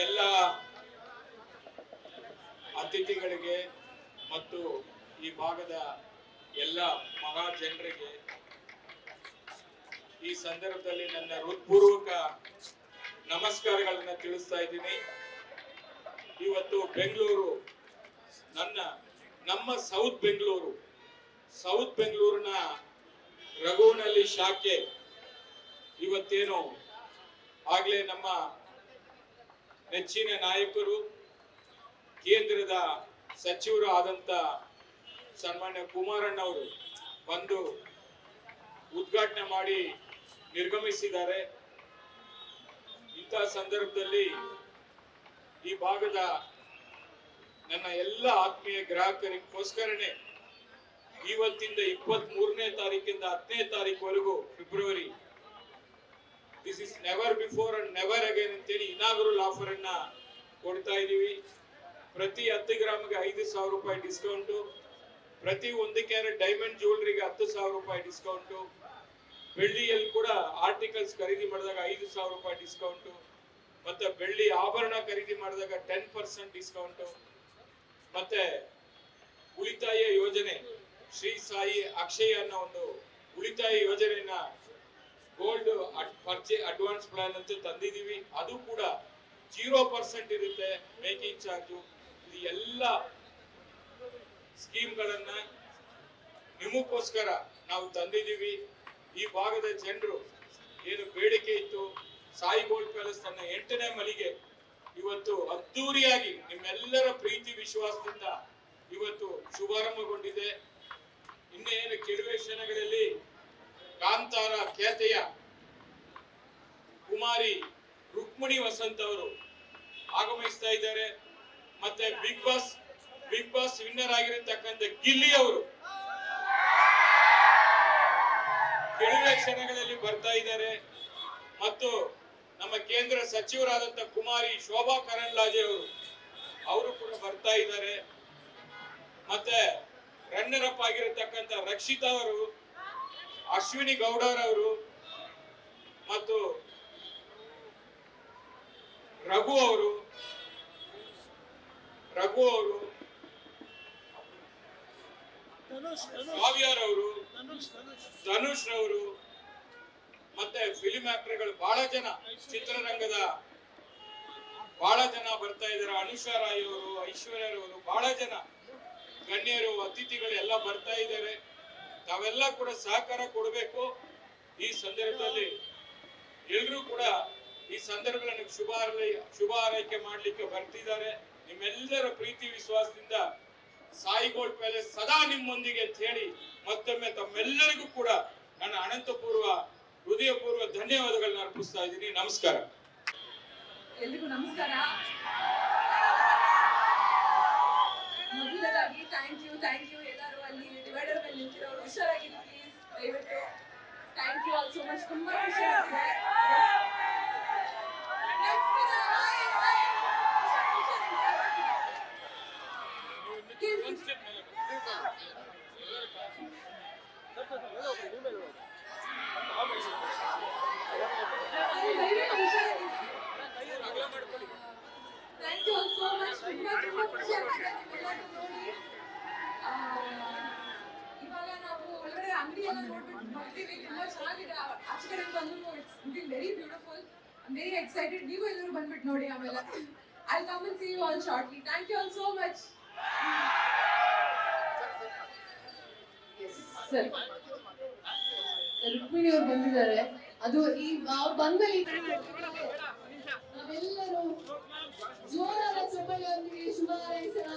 ಎಲ್ಲ ಅತಿಥಿಗಳಿಗೆ ಮತ್ತು ಈ ಭಾಗದ ಎಲ್ಲ ಮಹಾ ಜನರಿಗೆ ಈ ಸಂದರ್ಭದಲ್ಲಿ ನನ್ನ ಹೃತ್ಪೂರ್ವಕ ನಮಸ್ಕಾರಗಳನ್ನು ತಿಳಿಸ್ತಾ ಇದ್ದೀನಿ. ಇವತ್ತು ಬೆಂಗಳೂರು ನನ್ನ, ನಮ್ಮ ಸೌತ್ ಬೆಂಗಳೂರು, ಸೌತ್ ಬೆಂಗಳೂರಿನ ರಘುನಲ್ಲಿ ಶಾಖೆ ಇವತ್ತೇನು ಆಗ್ಲೇ ನಮ್ಮ ನೆಚ್ಚಿನ ನಾಯಕರು, ಕೇಂದ್ರದ ಸಚಿವರು ಆದಂತ ಸನ್ಮಾನ್ಯ ಕುಮಾರಣ್ಣವರು ಬಂದು ಉದ್ಘಾಟನೆ ಮಾಡಿ ನಿರ್ಗಮಿಸಿದ್ದಾರೆ. ಇಂತಹ ಸಂದರ್ಭದಲ್ಲಿ ಈ ಭಾಗದ ನನ್ನ ಎಲ್ಲ ಆತ್ಮೀಯ ಗ್ರಾಹಕರಿಗೋಸ್ಕರನೇ ಇವತ್ತಿಂದ ಇಪ್ಪತ್ತ್ ಮೂರನೇ ತಾರೀಕಿಂದ ಹತ್ತನೇ ತಾರೀಕುವರೆಗೂ February this is never before and never again ಅಂತೇಳಿ ಇನಾಗರಲ್ ಆಫರ್ ಅನ್ನ ಕೊಡ್ತಾ ಇದೀವಿ. ಪ್ರತಿ ಹತ್ತು ಗ್ರಾಮ್ಗೆ ಐದು ಸಾವಿರ ರೂಪಾಯಿ ಡಿಸ್ಕೌಂಟು ಪ್ರತಿ ಒಂದು ಕ್ಯಾರೆಟ್ ಡೈಮಂಡ್ ಜ್ಯುವೆಲ್ರಿಗೆ ಹತ್ತು ಸಾವಿರ ರೂಪಾಯಿ ಡಿಸ್ಕೌಂಟು ಬೆಳ್ಳಿಯಲ್ಲಿ ಕೂಡ ಆರ್ಟಿಕಲ್ಸ್ ಖರೀದಿ ಮಾಡಿದಾಗ ಐದು ಸಾವಿರ ರೂಪಾಯಿ ಡಿಸ್ಕೌಂಟು ಮತ್ತೆ ಬೆಳ್ಳಿ ಆಭರಣ ಖರೀದಿ ಮಾಡಿದಾಗ ಟೆನ್ ಪರ್ಸೆಂಟ್ ಡಿಸ್ಕೌಂಟು ಮತ್ತೆ ಉಳಿತಾಯ ಯೋಜನೆ ಶ್ರೀ ಸಾಯಿ ಅಕ್ಷಯ ಅನ್ನೋ ಒಂದು ಉಳಿತಾಯ ಯೋಜನೆಯನ್ನ ಗೋಲ್ಡ್ ಪರ್ಚೇ ಅಡ್ವಾನ್ಸ್ ಪ್ಲಾನ್ ಅಂತ ತಂದಿದೀವಿ ಅದು ಕೂಡ ಜೀರೋ ಪರ್ಸೆಂಟ್ ಇರುತ್ತೆ ಮೇಕಿಂಗ್ ಚಾರ್ಜು ಇದು ಎಲ್ಲ ಸ್ಕೀಮ್ಗಳನ್ನ ನಿಮಗೋಸ್ಕರ ನಾವು ತಂದಿದ್ದೀವಿ. ಈ ಭಾಗದ ಜನರು ಏನು ಬೇಡಿಕೆ ಇತ್ತು, ಸಾಯಿ ಗೋಲ್ಡ್ ಪ್ಯಾಲೇಸ್ ತನ್ನ ಎಂಟನೇ ಮಲಿಗೆ ಇವತ್ತು ಅದ್ದೂರಿಯಾಗಿ ನಿಮ್ಮೆಲ್ಲರ ಪ್ರೀತಿ, ವಿಶ್ವಾಸದಿಂದ ಇವತ್ತು ಶುಭಾರಂಭಗೊಂಡಿದೆ. ಇನ್ನೇನು, ಕೆಲವೇ ಕ್ಷಣಗಳಲ್ಲಿ ಕಾಂತಾರ ಖ್ಯಾತೆಯ ಕುಮಾರಿ ರುಕ್ಮಿಣಿ ವಸಂತ್ ಅವರು ಆಗಮಿಸ್ತಾ ಇದ್ದಾರೆ. ಮತ್ತೆ Big Boss Big Boss winner ಆಗಿರತಕ್ಕಂಥ ಗಿಲ್ಲಿ ಅವರು ಕೆಲವೇ ಕ್ಷಣಗಳಲ್ಲಿ ಬರ್ತಾ ಇದ್ದಾರೆ. ಮತ್ತು ನಮ್ಮ ಕೇಂದ್ರ ಸಚಿವರಾದಂತ ಕುಮಾರಿ ಶೋಭಾ ಕರಣ್ಲಾಜೆ ಅವರು ಅವರು ಕೂಡ ಬರ್ತಾ ಇದ್ದಾರೆ. ಮತ್ತೆ ರನ್ನರ್ ಅಪ್ ಆಗಿರತಕ್ಕಂತ ರಕ್ಷಿತಾ ಅವರು ಅಶ್ವಿನಿ ಗೌಡರವರು ಮತ್ತು ರಘು ಅವರು ರಘು ಅವರು ಕಾವ್ಯಾರವರು ಧನುಷ್. ರವರು ಮತ್ತೆ ಫಿಲಿಂ ಆಕ್ಟರ್ಗಳು ಬಹಳ ಜನ ಚಿತ್ರರಂಗದ ಬಹಳ ಜನ ಬರ್ತಾ ಇದ್ದಾರೆ. ಅನುಷಾ ರಾಯ್ ಅವರು ಐಶ್ವರ್ಯ ಅವರು ಬಹಳ ಜನ ಗಣ್ಯರು ಅತಿಥಿಗಳು ಎಲ್ಲ ಬರ್ತಾ ಇದ್ದಾರೆ. ತಾವೆಲ್ಲ ಕೂಡ ಸಹಕಾರ ಕೊಡಬೇಕು. ಈ ಸಂದರ್ಭದಲ್ಲಿ ಎಲ್ಲರೂ ಕೂಡ ಈ ಸಂದರ್ಭದಲ್ಲಿ ಶುಭ ಶುಭ ಹಾರೈಕೆ ಮಾಡ್ಲಿಕ್ಕೆ ಬರ್ತಿದ್ದಾರೆ. ನಿಮ್ಮೆಲ್ಲರ ಪ್ರೀತಿ, ವಿಶ್ವಾಸದಿಂದ ಸಾಯಿ ಗೋಲ್ಡ್ ಪ್ಯಾಲೇಸ್ ಸದಾ ನಿಮ್ಮೊಂದಿಗೆ ಅಂತ ಹೇಳಿ ಮತ್ತೊಮ್ಮೆ ತಮ್ಮೆಲ್ಲರಿಗೂ ಕೂಡ ನನ್ನ ಅನಂತಪೂರ್ವ, ಹೃದಯಪೂರ್ವ ಧನ್ಯವಾದಗಳನ್ನ ಅರ್ಪಿಸ್ತಾ ಇದ್ದೀನಿ. ನಮಸ್ಕಾರ. ಎಲ್ರಿಗೂ ನಮಸ್ಕಾರ. Thank you thank you divider ಮೇಲೆ ನಿಂತಿರೋರು ಹುಷಾರಾಗಿರಿ ಪ್ಲೀಸ್ ದಯವಿಟ್ಟು thank you all so much ತುಂಬಾ ಖುಷಿ ಆಗ್ತಿದೆ Next ಇದೆ. Hi, hi. ಹುಷಾರ್, ಹುಷಾರ್. ಕೇಳ್ಸಿ- ದಯವಿಟ್ಟು ಹುಷಾರಾಗಿರಿ. ಥ್ಯಾಂಕ್ ಯು ಸೋ ಮಚ್ ತುಂಬಾ ತುಂಬಾ ಖುಷಿ ಆಗ್ತಿದೆ ನಿಮ್ಮೆಲ್ಲರನ್ನೂ ನೋಡಿ ಇವಾಗ ನಾವು ಒಳಗಡೆ ಅಂಗಡಿ ನೋಡ್ಬಿಟ್ಟು ಬರ್ತೀವಿ ತುಂಬಾ ಚೆನ್ನಾಗಿದೆ. ಆ- ಆಚೆ ಬಂದ್ರು it's looking very beautiful very excited ನೀವು ಎಲ್ಲರೂ ಬಂದ್ಬಿಟ್ಟು ನೋಡಿ ಆಮೇಲೆ. I come and see you all shortly thank you all so much sir Rukmini ಅವ್ರು ಬಂದಿದ್ದಾರೆ. ಅದು ಈ ಅವ್ರು ಬಂದಲ್ಲಿ ನಾವೆಲ್ಲರೂ ಜೋರಾದ ಚಪ್ಪಲಿಯೊಂದಿಗೆ ಶುಭ ಹಾರೈಸೋಣ.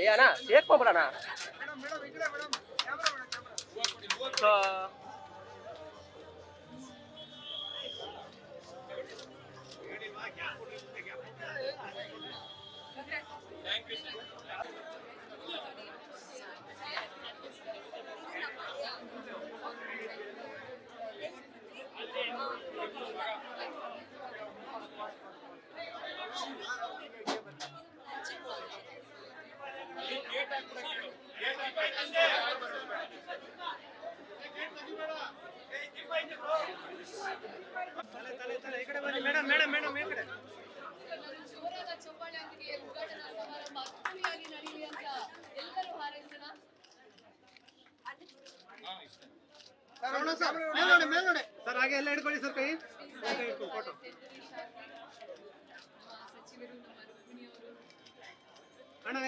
ಏ ಅಣ್ಣ ಶೇಕ್ ಮಾಡ್ಬಿಡಣ ಥ್ಯಾಂಕ್ ಯು ನಾನು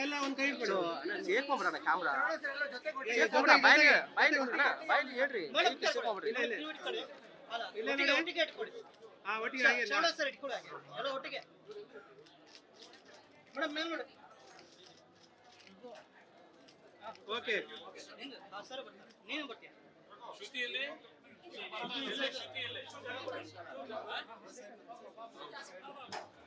ಎಲ್ಲ ಒಂದ್ ಕೈ ಹಿಡ್ಕೊಳ್ಳಿ. ಅಣ್ಣ ಸೇರ್ಕೊಂಬಿಡಣ ಕ್ಯಾಮ್ರಾ ಏ, ಸೇರ್ಕೊಂಬಿಡ ಬಾಯ್ಲಿ ಬಾಯ್ಲಿ ಅಣ್ಣ ಬಾಯ್ಲಿ ಹೇಳ್ರಿ. ಸೇರ್ಕೊಂಬಿಡ್ರಿ ಇಲ್ಲ ಇಲ್ಲ. ಇಲ್ಲ ನೋಡಿ ಹಾ ಒಟ್ಟಿಗೆ ಹಾಗೆ. ಸರ್ ಶ್ರುತಿಯಲ್ಲಿ ಶ್ರುತಿಯಲ್ಲಿ ಅಭಿ ಆಯ್ತಾ ಸ್ವಲ್ಪ ಮೇಲ್ ನೋಡಿ. ಇದಕ್ಕೆ ಕೌಂಟರ್ಗೆ ಆ ಸರ್ ಒಂದ್ ಸೆಕೆಂಡ್ ನೋಡಿ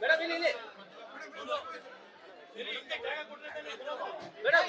ಮೇಡಮ್ ಇಲ್ಲಿ ಇಲ್ಲಿ ಮೇಡಮ್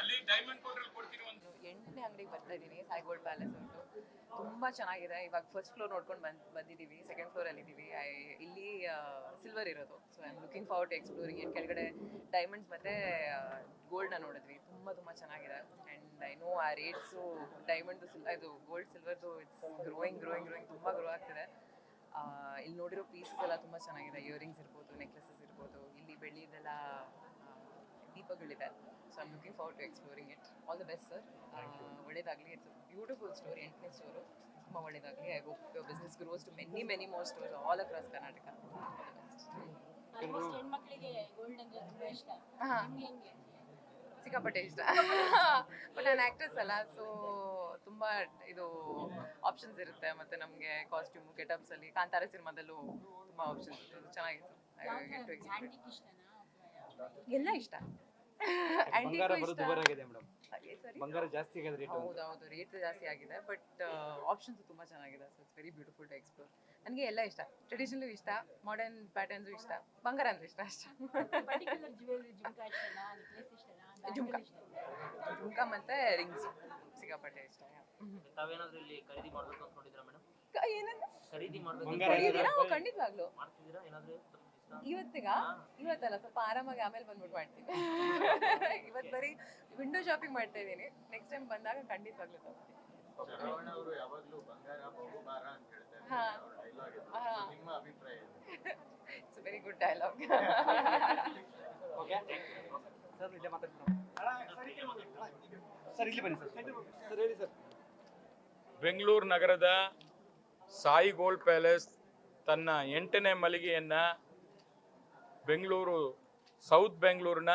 ಅಲ್ಲಿ ಡೈಮಂಡ್ ಕೊಡ್ತೀನಿ ಒಂದು. ಎಂಟನೇ ಅಂಗಡಿಗೆ ಬರ್ತಾ ಇದ್ದೀನಿ ಸಾಯಿ ಗೋಲ್ಡ್ ಪ್ಯಾಲೇಸ್ ಉಂಟು. ತುಂಬ ಚೆನ್ನಾಗಿದೆ. ಇವಾಗ ಫಸ್ಟ್ ಫ್ಲೋರ್ ನೋಡ್ಕೊಂಡು ಬಂದಿದೀವಿ ಬಂದಿದ್ದೀವಿ. ಸೆಕೆಂಡ್ ಫ್ಲೋರಲ್ಲಿ ಇದ್ದೀವಿ ಇಲ್ಲಿ ಸಿಲ್ವರ್ ಇರೋದು. So I am looking forward exploring ಏನು ಕೆಳಗಡೆ ಡೈಮಂಡ್ಸ್ ಮತ್ತು ಗೋಲ್ಡ್ನ ನೋಡಿದ್ವಿ. ತುಂಬ ತುಂಬ ಚೆನ್ನಾಗಿದೆ. ಆ್ಯಂಡ್ ಐ ನೋ ಆ ರೇಟ್ಸು ಡೈಮಂಡ್ ಇದು ಗೋಲ್ಡ್ ಸಿಲ್ವರ್ದು ಇಟ್ಸ್ ಗ್ರೋಯಿಂಗ್ ಗ್ರೋಯಿಂಗ್ ಗ್ರೋಯಿಂಗ್ ತುಂಬ ಗ್ರೋ ಆಗ್ತಿದೆ. ಆ, ಇಲ್ಲಿ ನೋಡಿರೋ ಪೀಸಸ್ ಎಲ್ಲ ತುಂಬ ಚೆನ್ನಾಗಿದೆ. ಇಯರಿಂಗ್ಸ್ ಇರ್ಬೋದು ನೆಕ್ಲೆಸಸ್ ಇರ್ಬೋದು ಇಲ್ಲಿ ಬೆಳ್ಳಿದೆಲ್ಲ ದೀಪಗಳಿದೆ. So I'm looking for to exploring it all the best sir ಒಳ್ಳೇದಾಗಲಿ. ಇಟ್ಸ್ ಬ್ಯೂಟಿಫುಲ್ ಸ್ಟೋರ್ ಎಂಟನೇ ಸ್ಟೋರು ತುಂಬ ಒಳ್ಳೇದಾಗಲಿ. I hope business grows to many many more stores all across Karnataka ಹೆಣ್ಮಕ್ಳಿಗೆ ಗೋಲ್ಡ್ ಅಂದ್ರೆ ತುಂಬಾ ಇಷ್ಟ. ಸಿಕ್ಕಾಪಟ್ಟೆ ಇಷ್ಟ. ಬಟ್ ನಾನು ಆಕ್ಟ್ರೆಸ್ ಅಲ್ಲ ಸೊ ತುಂಬ ಇದು ಆಪ್ಷನ್ಸ್ ಇರುತ್ತೆ. ಮತ್ತೆ ನಮಗೆ ಕಾಸ್ಟ್ಯೂಮ್ ಗೆಟಪ್ಸ್ ಅಲ್ಲಿ ಕಾಂತಾರ ಸಿನಿಮಾದಲ್ಲೂ ತುಂಬ ಆಪ್ಷನ್ಸ್ ಇತ್ತು ಚೆನ್ನಾಗಿತ್ತು. ಎಲ್ಲ ಇಷ್ಟ. ಬಂಗಾರ ಜಾಸ್ತಿ ಆಗಿದೆ ರೇಟ್ ಹೌದು ಹೌದು ರೇಟ್ ಜಾಸ್ತಿ ಆಗಿದೆ. ಬಟ್ ಆಪ್ಷನ್ಸ್ ತುಂಬಾ ಚೆನ್ನಾಗಿದೆ. So it's very beautiful to explore ನನಗೆ ಎಲ್ಲ ಇಷ್ಟ. ಟ್ರೆಡಿಷನಲ್ ಇಷ್ಟ ಮಾಡರ್ನ್ ಪ್ಯಾಟರ್ನ್ಸು ಇಷ್ಟ. ಬಂಗಾರ ಅಂದ್ರೆ ಇಷ್ಟ ಅಷ್ಟೇ. ಜುಮ್ಕಾ ಜುಮ್ಕಾ. ಮತ್ತೆ ರಿಂಗ್ಸ್ ಸಿಕ್ಕಾಪಟ್ಟೆ ಇಷ್ಟ ತಾವೇನಾದ್ರೂ ಇಲ್ಲಿ ಖರೀದಿ ಮಾಡ್ಬೇಕು ಅನ್ಕೊಂಡಿದ್ದೀರಾ ಮೇಡಮ್? ಏನಂದ್ರೆ? ಖರೀದಿ ಮಾಡಬೇಕು ಖಂಡಿತವಾಗ್ಲು. ಮಾಡ್ತಿದ್ದೀರಾ? ಏನಾದ್ರೂ ಇವತ್ತಿಗ? ಇವತ್ತಲ್ಲ ಸ್ವಲ್ಪ ಆರಾಮಾಗಿ ಆಮೇಲೆ ಬಂದ್ಬಿಟ್ಟು ಮಾಡ್ತೀನಿ. ಇವತ್ತು ಬರೀ ವಿಂಡೋ ಶಾಪಿಂಗ್ ಮಾಡ್ತಾ ಇದ್ದೀನಿ. ನೆಕ್ಸ್ಟ್ ಟೈಮ್ ಬಂದಾಗ ಖಂಡಿತವಾಗ್ಲೂ ತಗೋತೀನಿ. ಅವರು ಯಾವಾಗ್ಲೂ ಬಂಗಾರ ಬಹುಭಾರ ಅಂತ ಹೇಳ್ತಾರೆ. ಹಾ. ಅವ್ರ dialogue ಇದು. ಹಾ. ನಿಮ್ಮ ಅಭಿಪ್ರಾಯ ಏನು? It's very good dialogue okay sir ಇಲ್ಲೇ ಮಾತಾಡ್ತೀನಿ ಸರ್ ಇಲ್ಲಿ ಬನ್ನಿ ಸರ್. ಸರ್ ಹೇಳಿ ಸರ್. ಬೆಂಗಳೂರು ನಗರದ ಸಾಯಿ ಗೋಲ್ಡ್ ಪ್ಯಾಲೇಸ್ ತನ್ನ ಎಂಟನೇ ಮಳಿಗೆಯನ್ನು ಬೆಂಗಳೂರು ಸೌತ್ ಬೆಂಗಳೂರಿನ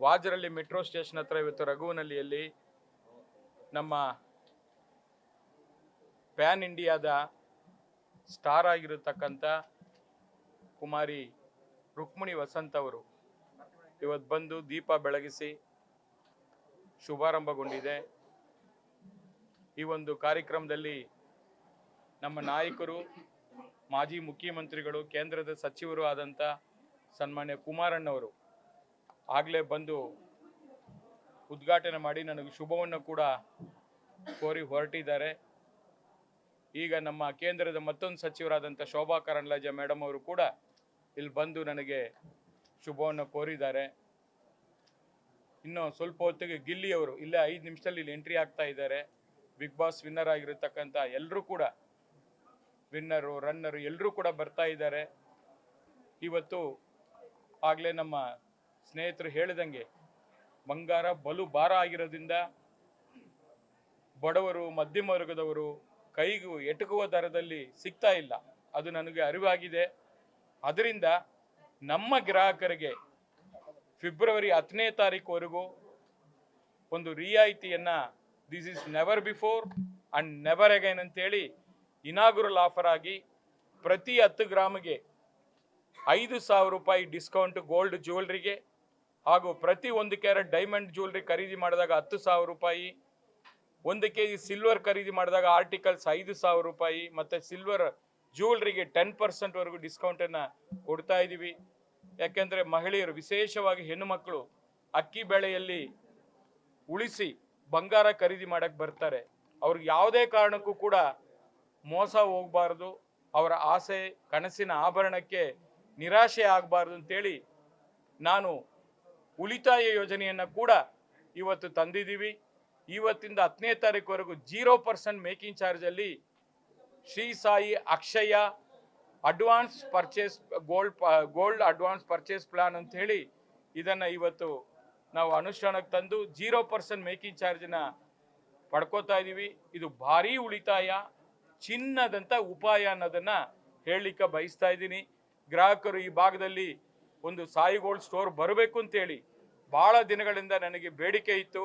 ವಾಜರಳ್ಳಿ ಮೆಟ್ರೋ ಸ್ಟೇಷನ್ ಹತ್ರ ಇವತ್ತು ರಘುವನಹಳ್ಳಿಯಲ್ಲಿ ನಮ್ಮ ಪ್ಯಾನ್ ಇಂಡಿಯಾದ ಸ್ಟಾರ್ ಆಗಿರತಕ್ಕಂಥ ಕುಮಾರಿ ರುಕ್ಮಿಣಿ ವಸಂತ್ ಅವರು ಇವತ್ತು ಬಂದು ದೀಪ ಬೆಳಗಿಸಿ ಶುಭಾರಂಭಗೊಂಡಿದೆ. ಈ ಒಂದು ಕಾರ್ಯಕ್ರಮದಲ್ಲಿ ನಮ್ಮ ನಾಯಕರು, ಮಾಜಿ ಮುಖ್ಯಮಂತ್ರಿಗಳು, ಕೇಂದ್ರದ ಸಚಿವರು ಆದಂಥ ಸನ್ಮಾನ್ಯ ಕುಮಾರಣ್ಣವರು ಆಗಲೇ ಬಂದು ಉದ್ಘಾಟನೆ ಮಾಡಿ ನನಗೆ ಶುಭವನ್ನು ಕೂಡ ಕೋರಿ ಹೊರಟಿದ್ದಾರೆ. ಈಗ ನಮ್ಮ ಕೇಂದ್ರದ ಮತ್ತೊಂದು ಸಚಿವರಾದಂಥ ಶೋಭಾ ಕರಂದ್ಲಾಜೆ ಮೇಡಮ್ ಅವರು ಕೂಡ ಇಲ್ಲಿ ಬಂದು ನನಗೆ ಶುಭವನ್ನು ಕೋರಿದ್ದಾರೆ. ಇನ್ನು ಸ್ವಲ್ಪ ಹೊತ್ತಿಗೆ ಗಿಲ್ಲಿ ಅವರು ಇಲ್ಲೇ ಐದು ನಿಮಿಷದಲ್ಲಿ ಇಲ್ಲಿ ಎಂಟ್ರಿ ಆಗ್ತಾ ಇದ್ದಾರೆ. ಬಿಗ್ ಬಾಸ್ ವಿನ್ನರ್ ಆಗಿರತಕ್ಕಂಥ ಎಲ್ಲರೂ ಕೂಡ ವಿನ್ನರು ರನ್ನರು ಎಲ್ಲರೂ ಕೂಡ ಬರ್ತಾ ಇದ್ದಾರೆ. ಇವತ್ತು ಆಗಲೇ ನಮ್ಮ ಸ್ನೇಹಿತರು ಹೇಳಿದಂಗೆ, ಬಂಗಾರ ಬಲು ಭಾರ ಆಗಿರೋದ್ರಿಂದ ಬಡವರು, ಮಧ್ಯಮ ವರ್ಗದವರು ಕೈಗೂ ಎಟುಕುವ ದರದಲ್ಲಿ ಸಿಗ್ತಾ ಇಲ್ಲ. ಅದು ನನಗೆ ಅರಿವಾಗಿದೆ. ಅದರಿಂದ ನಮ್ಮ ಗ್ರಾಹಕರಿಗೆ ಫೆಬ್ರವರಿ ಹತ್ತನೇ ತಾರೀಕುವರೆಗೂ ಒಂದು ರಿಯಾಯಿತಿಯನ್ನ this is never before and never again ಅಂತೇಳಿ ಇನಾಗುರಲ್ ಆಫರ್ ಆಗಿ ಪ್ರತಿ ಹತ್ತು ಗ್ರಾಮಿಗೆ ಐದು ಸಾವಿರ ರೂಪಾಯಿ ಡಿಸ್ಕೌಂಟ್ ಗೋಲ್ಡ್ ಜ್ಯುವೆಲ್ರಿಗೆ ಹಾಗೂ ಪ್ರತಿ ಒಂದು ಕ್ಯಾರೆಟ್ ಡೈಮಂಡ್ ಜ್ಯುವೆಲ್ರಿ ಖರೀದಿ ಮಾಡಿದಾಗ ಹತ್ತು ಸಾವಿರ ರೂಪಾಯಿ, ಒಂದು ಕೆ ಜಿ ಸಿಲ್ವರ್ ಖರೀದಿ ಮಾಡಿದಾಗ ಆರ್ಟಿಕಲ್ಸ್ ಐದು ಸಾವಿರ ರೂಪಾಯಿ, ಮತ್ತು ಸಿಲ್ವರ್ ಜ್ಯುವೆಲ್ರಿಗೆ ಟೆನ್ ಪರ್ಸೆಂಟ್ವರೆಗೂ ಡಿಸ್ಕೌಂಟನ್ನು ಕೊಡ್ತಾ ಇದ್ದೀವಿ ಯಾಕೆಂದರೆ ಮಹಿಳೆಯರು, ವಿಶೇಷವಾಗಿ ಹೆಣ್ಣು ಮಕ್ಕಳು ಅಕ್ಕಿ ಬೆಳೆಯಲ್ಲಿ ಉಳಿಸಿ ಬಂಗಾರ ಖರೀದಿ ಮಾಡಕ್ಕೆ ಬರ್ತಾರೆ. ಅವ್ರಿಗೆ ಯಾವುದೇ ಕಾರಣಕ್ಕೂ ಕೂಡ ಮೋಸ ಹೋಗಬಾರ್ದು. ಅವರ ಆಸೆ, ಕನಸಿನ ಆಭರಣಕ್ಕೆ ನಿರಾಶೆ ಆಗಬಾರ್ದು ಅಂತೇಳಿ ನಾನು ಉಳಿತಾಯ ಯೋಜನೆಯನ್ನು ಕೂಡ ಇವತ್ತು ತಂದಿದ್ದೀವಿ. ಇವತ್ತಿಂದ ಹತ್ತನೇ ತಾರೀಕುವರೆಗೂ zero percent making ಚಾರ್ಜಲ್ಲಿ Shri Sai Akshaya advance purchase gold gold advance purchase plan ಅಂತ ಹೇಳಿ ಇದನ್ನು ಇವತ್ತು ನಾವು ಅನುಷ್ಠಾನಕ್ಕೆ ತಂದು ಜೀರೋ ಪರ್ಸೆಂಟ್ ಮೇಕಿಂಗ್ ಚಾರ್ಜನ್ನ ಪಡ್ಕೋತಾ ಇದ್ದೀವಿ ಇದು ಭಾರೀ ಉಳಿತಾಯ ಚಿನ್ನದಂಥ ಉಪಾಯ ಅನ್ನೋದನ್ನು ಹೇಳಲಿಕ್ಕೆ ಬಯಸ್ತಾ ಇದ್ದೀನಿ ಗ್ರಾಹಕರು ಈ ಭಾಗದಲ್ಲಿ ಒಂದು ಸಾಯಿ ಗೋಲ್ಡ್ ಸ್ಟೋರ್ ಬರಬೇಕು ಅಂತೇಳಿ ಭಾಳ ದಿನಗಳಿಂದ ನನಗೆ ಬೇಡಿಕೆ ಇತ್ತು.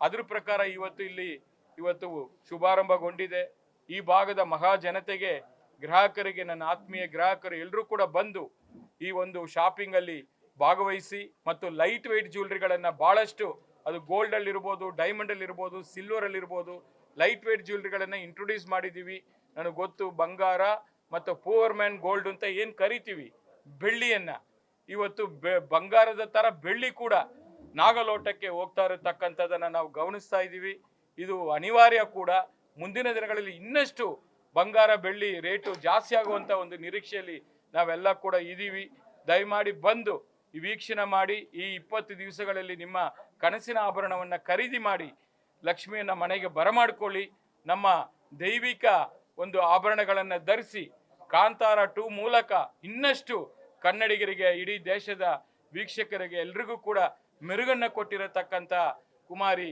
ಅದ್ರ ಪ್ರಕಾರ ಇವತ್ತು ಇಲ್ಲಿ ಇವತ್ತು ಶುಭಾರಂಭಗೊಂಡಿದೆ. ಈ ಭಾಗದ ಮಹಾ ಜನತೆಗೆ ಗ್ರಾಹಕರಿಗೆ, ನನ್ನ ಆತ್ಮೀಯ ಗ್ರಾಹಕರು ಎಲ್ಲರೂ ಕೂಡ ಬಂದು ಈ ಒಂದು ಶಾಪಿಂಗ್ ಅಲ್ಲಿ ಭಾಗವಹಿಸಿ ಮತ್ತು ಲೈಟ್ ವೆಯ್ಟ್ ಜ್ಯುವೆಲ್ರಿಗಳನ್ನು ಬಹಳಷ್ಟು, ಅದು ಗೋಲ್ಡ್ ಅಲ್ಲಿ ಇರ್ಬೋದು ಡೈಮಂಡಲ್ಲಿ ಇರ್ಬೋದು ಸಿಲ್ವರಲ್ಲಿ ಇರ್ಬೋದು ಲೈಟ್ ವೆಯ್ಟ್ ಜ್ಯುವೆಲ್ರಿಗಳನ್ನು ಇಂಟ್ರೊಡ್ಯೂಸ್ ಮಾಡಿದ್ದೀವಿ ನನಗೆ ಗೊತ್ತು ಬಂಗಾರ ಮತ್ತು ಪೂವರ್ ಮ್ಯಾನ್ ಗೋಲ್ಡ್ ಅಂತ ಏನು ಕರಿತೀವಿ? ಬೆಳ್ಳಿಯನ್ನು. ಇವತ್ತು ಬಂಗಾರದ ಥರ ಬೆಳ್ಳಿ ಕೂಡ ನಾಗಲೋಟಕ್ಕೆ ಹೋಗ್ತಾ ಇರತಕ್ಕಂಥದ್ದನ್ನು ನಾವು ಗಮನಿಸ್ತಾ ಇದ್ದೀವಿ ಇದು ಅನಿವಾರ್ಯ ಕೂಡ. ಮುಂದಿನ ದಿನಗಳಲ್ಲಿ ಇನ್ನಷ್ಟು ಬಂಗಾರ ಬೆಳ್ಳಿ ರೇಟು ಜಾಸ್ತಿ ಆಗುವಂಥ ಒಂದು ನಿರೀಕ್ಷೆಯಲ್ಲಿ ನಾವೆಲ್ಲ ಕೂಡ ಇದ್ದೀವಿ. ದಯಮಾಡಿ ಬಂದು ವೀಕ್ಷಣೆ ಮಾಡಿ, ಈ ಇಪ್ಪತ್ತು ದಿವಸಗಳಲ್ಲಿ ನಿಮ್ಮ ಕನಸಿನ ಆಭರಣವನ್ನು ಖರೀದಿ ಮಾಡಿ, ಲಕ್ಷ್ಮಿಯನ್ನು ಮನೆಗೆ ಬರಮಾಡಿಕೊಳ್ಳಿ. ನಮ್ಮ ದೈವಿಕ ಒಂದು ಆಭರಣಗಳನ್ನು ಧರಿಸಿ, ಕಾಂತಾರ ಟೂ ಮೂಲಕ ಇನ್ನಷ್ಟು ಕನ್ನಡಿಗರಿಗೆ, ಇಡೀ ದೇಶದ ವೀಕ್ಷಕರಿಗೆ, ಎಲ್ರಿಗೂ ಕೂಡ ಮೆರುಗನ್ನು ಕೊಟ್ಟಿರತಕ್ಕಂಥ ಕುಮಾರಿ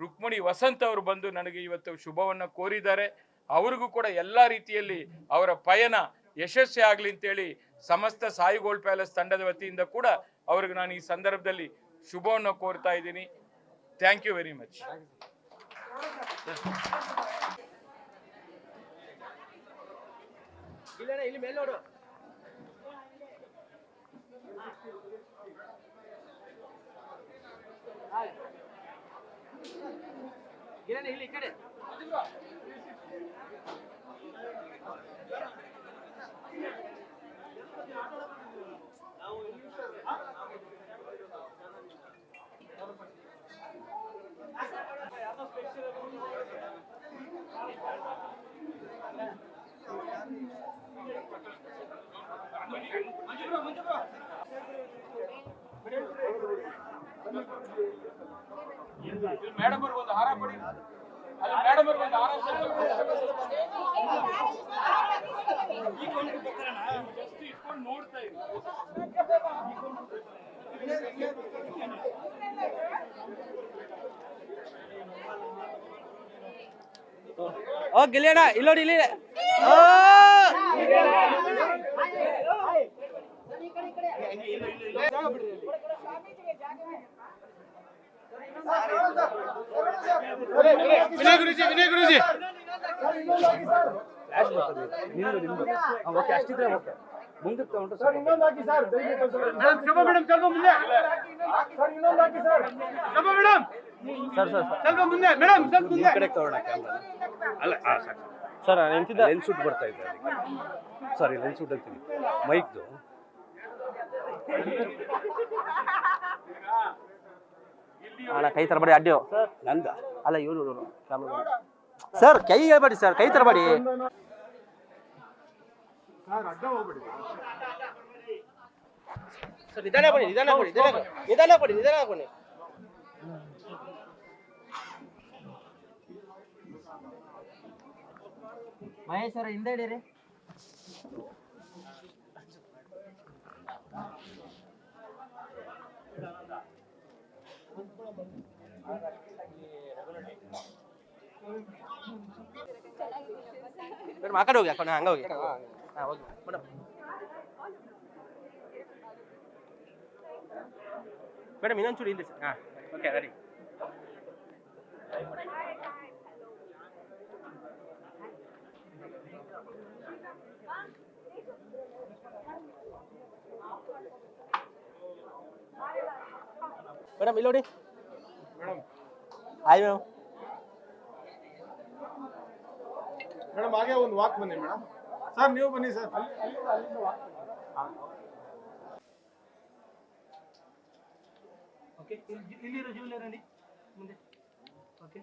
ರುಕ್ಮಿಣಿ ವಸಂತ್ ಅವರು ಬಂದು ನನಗೆ ಇವತ್ತು ಶುಭವನ್ನು ಕೋರಿದ್ದಾರೆ. ಅವ್ರಿಗೂ ಕೂಡ ಎಲ್ಲ ರೀತಿಯಲ್ಲಿ ಅವರ ಪಯಣ ಯಶಸ್ವಿ ಆಗಲಿ ಅಂತೇಳಿ ಸಮಸ್ತ ಸಾಯಿ ಗೋಲ್ಡ್ ಪ್ಯಾಲೇಸ್ ತಂಡದ ವತಿಯಿಂದ ಕೂಡ ಅವ್ರಿಗೆ ನಾನು ಈ ಸಂದರ್ಭದಲ್ಲಿ ಶುಭವನ್ನು ಕೋರ್ತಾ ಇದ್ದೀನಿ. ಥ್ಯಾಂಕ್ ಯು ವೆರಿ ಮಚ್ ಇಲ್ಲಿ ಕಡೆ. ಮೇಡಮ್ ಅವ್ರಿಗೆ ಒಂದು ಹಾರ ಕೊಡಿ ಅಲ್ಲಿ ಮೇಡಮ್ ಅವ್ರಿಗೆ ಒಂದು ಹಾರ ಜಸ್ಟ್ ಇಟ್ಕೊಂಡು ನೋಡ್ತಾ ಇರಿ ಓ ಗಿಲಿಯಣ್ಣ ಇಲ್ಲಿ ನೋಡಿ ಇಲ್ಲಿ ಓ! ವಿನಯ್ ಗುರುಜಿ ವಿನಯ್ ಗುರುಜಿ. ಓಕೆ ಅಷ್ಟಿದ್ರೆ ಓಕೆ ಮುಂದಕ್ಕೆ ಸರ್. ಮೇಡಮ್ ಶೋಭಾ ಮೇಡಮ್ ಸ್ವಲ್ಪ ಮುಂದೆ. ಶೋಭಾ ಮೇಡಮ್. ಸರ್ ಸರ್ ಸ್ವಲ್ಪ ಮುಂದೆ ಮೇಡಮ್ ಸ್ವಲ್ಪ ಮುಂದೆ. ಕಡೆ ತಗೊಳ್ಳೋಣ ಕ್ಯಾಮ್ರಾ ಅಲ್ಲ. ಹಾಂ ಸರ್ ಸರ್. ನಾನು ಎಂತಿದ್ದ ಲೆನ್ಸ್ ಶೂಟ್ ಬರ್ತಾ ಇದೆ ಅದಕ್ಕೆ ಸಾರಿ ಲೆನ್ಸ್ ಶೂಟ್ ಅಂತೀನಿ. ಮೈಕ್ದು ಅಣ್ಣ ಕೈ ತರಬೇಡಿ ಅಡ್ಡಿಯೋ ನಂದ ಅಲ್ಲ ಇವರು ಇವರು ಸರ್ ಕೈ ಹೇಳ್ಬೇಡಿ ಸರ್ ಕೈ ತರಬೇಡಿ ನಿಧಾನ ಬನ್ನಿ ನಿಧಾನ ಬನ್ನಿ ನಿಧಾನ ಬನ್ನಿ ನಿಧಾನ ಬನ್ನಿ ಮಹೇಶ್ ಅವರ ಹಿಂದೆ ಹಿಡೀರಿ ಮೇಡಮ್ ಆ ಕಡೆ ಹೋಗಿ ಆ ಕಡೆ ಹಂಗೆ ಹೋಗಿ ಹಾಂ ಹೋಗಿ ಮೇಡಮ್ ಮೇಡಮ್ ಇನ್ನೊಂಚೂರು ಹಿಂದೆ ಸರ್ ಹಾಂ ಓಕೆ ರೆಡಿ ಮೇಡಮ್ ಇಲ್ಲಿ ನೋಡಿ ಮೇಡಮ್ ಹಾಯ್ ಮೇಡಮ್ ಮೇಡಮ್ ಹಾಗೆ ಒಂದು ವಾಕ್ ಬನ್ನಿ ಮೇಡಮ್ ಸರ್ ನೀವು ಬನ್ನಿ ಸರ್ ಓಕೆ ಇಲ್ಲಿರೋ ಜ್ಯುವೆಲ್ಲರಲ್ಲಿ ಮುಂದೆ ಓಕೆ